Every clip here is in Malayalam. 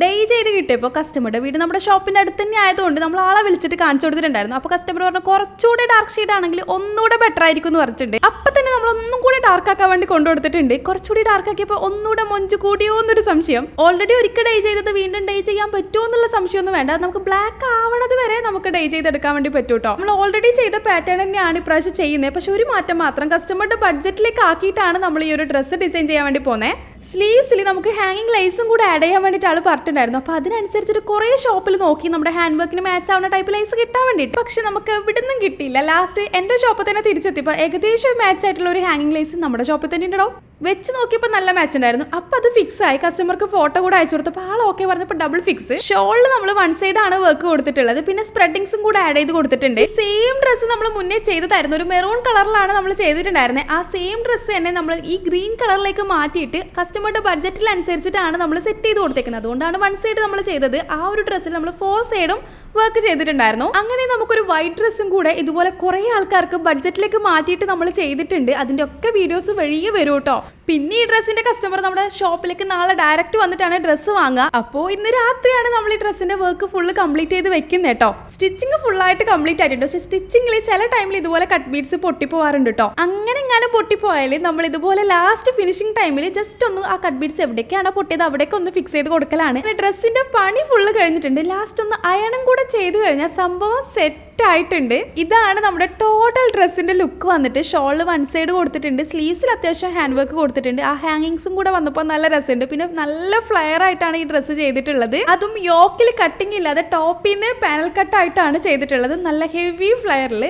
ഡേ ചെയ്ത് കിട്ടിയപ്പോൾ കസ്റ്റമറുടെ വീട് നമ്മുടെ ഷോപ്പിന്റെ അടുത്ത് തന്നെ ആയതുകൊണ്ട് നമ്മൾ ആളെ വിളിച്ചിട്ട് കാണിച്ചു കൊടുത്തിട്ടുണ്ടായിരുന്നു. അപ്പോൾ കസ്റ്റമർ പറഞ്ഞു കുറച്ചുകൂടി ഡാർക്ക് ഷെയ്ഡ് ആണെങ്കിൽ ഒന്നുകൂടെ ബെറ്റർ ആയിരിക്കും എന്ന് പറഞ്ഞിട്ടുണ്ട്. അപ്പോൾ തന്നെ നമ്മൾ ഒന്നും കൂടി ഡാർക്ക് ആക്കാൻ വേണ്ടി കൊണ്ടുകൊടുത്തിട്ടുണ്ട് കുറച്ചുകൂടി ഡാർക്ക് ആക്കിയപ്പോൾ ഒന്നുകൂടെ മൊഞ്ച് കൂടിയോ എന്നൊരു സംശയം. ഓൾറെഡി ഒരിക്കൽ ഡേ ചെയ്തത് വീണ്ടും ഡേ ചെയ്യാൻ പറ്റുമോ എന്നുള്ള സംശയമൊന്നും വേണ്ട. നമുക്ക് ബ്ലാക്ക് ആവണത് വരെ നമുക്ക് ഡേ ചെയ്തെടുക്കാൻ വേണ്ടി പറ്റൂ കേട്ടോ നമ്മൾ ഓൾറെഡി ചെയ്ത പാറ്റേൺ തന്നെയാണ് ഇപ്രാവശ്യം ചെയ്യുന്നത്. പക്ഷെ ഒരു മാറ്റം മാത്രം കസ്റ്റമറുടെ ബഡ്ജറ്റിലേക്ക് ആക്കിയിട്ടാണ് നമ്മൾ ഈ ഒരു ഡ്രസ്സ് ഡിസൈൻ ചെയ്യാൻ വേണ്ടി പോകുന്നത് സ്ലീവ്സിൽ നമുക്ക് ഹാങ്ങിങ് ലൈസും കൂടെ ആഡ് ചെയ്യാൻ വേണ്ടിയിട്ട് ആൾ പറഞ്ഞിട്ടുണ്ടായിരുന്നു. അപ്പോൾ അതിനനുസരിച്ചിട്ട് കുറേ ഷോപ്പിൽ നോക്കി നമ്മുടെ ഹാൻഡ് വർക്കിന് മാച്ച് ആവുന്ന ടൈപ്പ് ലൈസ് കിട്ടാൻ വേണ്ടിയിട്ട്. പക്ഷെ നമുക്ക് ഇവിടുന്നും കിട്ടിയില്ല. ലാസ്റ്റ് എന്റെ ഷോപ്പിൽ തന്നെ തിരിച്ചെത്തി. തിരിച്ചെത്തിയപ്പോൾ ഏകദേശം മാച്ച് ആയിട്ടുള്ള ഒരു ഹാങ്ങിങ് ലൈസ് നമ്മുടെ ഷോപ്പിൽ തന്നെ ഉണ്ടോ വെച്ച് നോക്കിയപ്പോൾ നല്ല മാച്ച് ഉണ്ടായിരുന്നു. അപ്പോൾ അത് ഫിക്സ് ആയി. കസ്റ്റമർക്ക് ഫോട്ടോ കൂടെ അയച്ചു കൊടുത്തപ്പോൾ ആൾ ഓക്കെ പറഞ്ഞപ്പോൾ ഡബിൾ ഫിക്സ് ഷോളിൽ നമ്മൾ വൺ സൈഡ് ആണ് വർക്ക് കൊടുത്തിട്ടുള്ളത്. പിന്നെ സ്പ്രെഡിങ്സും കൂടെ ആഡ് ചെയ്ത് കൊടുത്തിട്ടുണ്ട്. സെയിം ഡ്രസ്സ് നമ്മൾ മുന്നേ ചെയ്തതായിരുന്നു ഒരു മെറൂൺ കളറിലാണ് നമ്മൾ ചെയ്തിട്ടുണ്ടായിരുന്നത് ആ സെയിം ഡ്രസ്സ് തന്നെ നമ്മൾ ഈ ഗ്രീൻ കളറിലേക്ക് മാറ്റിയിട്ട് കസ്റ്റമറുടെ ബഡ്ജറ്റിൽ അനുസരിച്ചിട്ടാണ് നമ്മൾ സെറ്റ് ചെയ്ത് കൊടുത്തേക്കുന്നത്. അതുകൊണ്ടാണ് വൺ സൈഡ് നമ്മൾ ചെയ്തത്. ആ ഒരു ഡ്രസ്സിൽ നമ്മൾ ഫോർ സൈഡും വർക്ക് ചെയ്തിട്ടുണ്ടായിരുന്നു. അങ്ങനെ നമുക്കൊരു വൈറ്റ് ഡ്രസ്സും കൂടെ ഇതുപോലെ കുറേ ആൾക്കാർക്ക് ബഡ്ജറ്റിലേക്ക് മാറ്റിയിട്ട് നമ്മൾ ചെയ്തിട്ടുണ്ട്. അതിന്റെ ഒക്കെ വീഡിയോസ് വഴിയേ വരും കേട്ടോ പിന്നെ ഈ ഡ്രസ്സിന്റെ കസ്റ്റമർ നമ്മുടെ ഷോപ്പിലേക്ക് നാളെ ഡയറക്റ്റ് വന്നിട്ടാണ് ഡ്രസ്സ് വാങ്ങുക. അപ്പോൾ ഇന്ന് രാത്രിയാണ് നമ്മൾ ഈ ഡ്രസ്സിന്റെ വർക്ക് ഫുള്ള് കംപ്ലീറ്റ് ചെയ്ത് വെക്കുന്നത് കേട്ടോ സ്റ്റിച്ചിങ് ഫുള്ളായിട്ട് കംപ്ലീറ്റ് ആയിട്ടുണ്ട്. പക്ഷേ സ്റ്റിച്ചിങ്ങിൽ ചില ടൈമിൽ ഇതുപോലെ കട്ട് ബീഡ്സ് പൊട്ടിപ്പോവാറുണ്ട് കേട്ടോ അങ്ങനെ പൊട്ടി പൊട്ടിപ്പോയാൽ നമ്മൾ ഇതുപോലെ ലാസ്റ്റ് ഫിനിഷിംഗ് ടൈമിൽ ജസ്റ്റ് ഒന്ന് ആ കട്ട് ബീഡ്സ് എവിടേക്കാണ് പൊട്ടിയത് അവിടേക്ക് ഒന്ന് ഫിക്സ് ചെയ്ത് കൊടുക്കലാണ്. ഡ്രസ്സിന്റെ പണി ഫുള്ള് കഴിഞ്ഞിട്ടുണ്ട്. ലാസ്റ്റ് ഒന്ന് അയണം കൂടെ ചെയ്ത് കഴിഞ്ഞാൽ സംഭവം സെറ്റ് ആയിട്ടുണ്ട്. ഇതാണ് നമ്മുടെ ടോട്ടൽ ഡ്രസ്സിന്റെ ലുക്ക് വന്നിട്ട്. ഷോളിൽ വൺ സൈഡ് കൊടുത്തിട്ടുണ്ട്. സ്ലീവ്സിൽ അത്യാവശ്യം ഹാൻഡ് വർക്ക് കൊടുത്തിട്ടുണ്ട്. ആ ഹാങ്ങിങ്സും കൂടെ വന്നപ്പോൾ നല്ല രസമുണ്ട്. പിന്നെ നല്ല ഫ്ലെയർ ആയിട്ടാണ് ഈ ഡ്രസ്സ് ചെയ്തിട്ടുള്ളത്. അതും യോക്കിൽ കട്ടിങ് ഇല്ലാതെ ടോപ്പിൽ നിന്ന് പാനൽ കട്ട് ആയിട്ടാണ് ചെയ്തിട്ടുള്ളത്. നല്ല ഹെവി ഫ്ലയറിൽ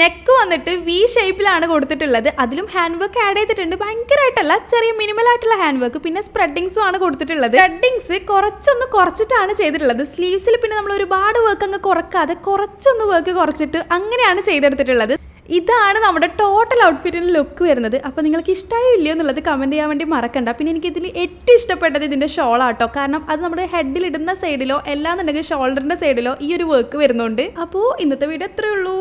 നെക്ക് വന്നിട്ട് വി ഷേപ്പിലാണ് കൊടുത്തിട്ടുള്ളത്. അതിലും ഹാൻഡ് വർക്ക് ആഡ് ചെയ്തിട്ടുണ്ട്. ഭയങ്കരമായിട്ടല്ല ചെറിയ മിനിമൽ ആയിട്ടുള്ള ഹാൻഡ് വർക്ക് പിന്നെ സ്പ്രെഡിങ്സും ആണ് കൊടുത്തിട്ടുള്ളത്. സ്പ്രെഡിങ്സ് കുറച്ചൊന്ന് കുറച്ചിട്ടാണ് ചെയ്തിട്ടുള്ളത്. സ്ലീവ്സിൽ പിന്നെ നമ്മൾ ഒരുപാട് വർക്ക് അങ്ങ് കുറക്കാതെ കുറച്ചൊന്ന് വർക്ക് കുറച്ചിട്ട് അങ്ങനെയാണ് ചെയ്തെടുത്തിട്ടുള്ളത്. ഇതാണ് നമ്മുടെ ടോട്ടൽ ഔട്ട്ഫിറ്റിന്റെ ലുക്ക് വരുന്നത്. അപ്പോൾ നിങ്ങൾക്ക് ഇഷ്ടമായോ ഇല്ലയോ എന്നുള്ളത് കമന്റ് ചെയ്യാൻ വേണ്ടി മറക്കണ്ട. പിന്നെ എനിക്ക് ഇതിൽ ഏറ്റവും ഇഷ്ടപ്പെട്ടത് ഇതിന്റെ ഷോളാട്ടോ കാരണം അത് നമ്മുടെ ഹെഡിൽ ഇടുന്ന സൈഡിലോ എല്ലാന്നുണ്ടെങ്കിൽ ഷോൾഡറിന്റെ സൈഡിലോ ഈ ഒരു വർക്ക് വരുന്നുണ്ട്. അപ്പോൾ ഇന്നത്തെ വീഡിയോ എത്രയേ ഉള്ളൂ.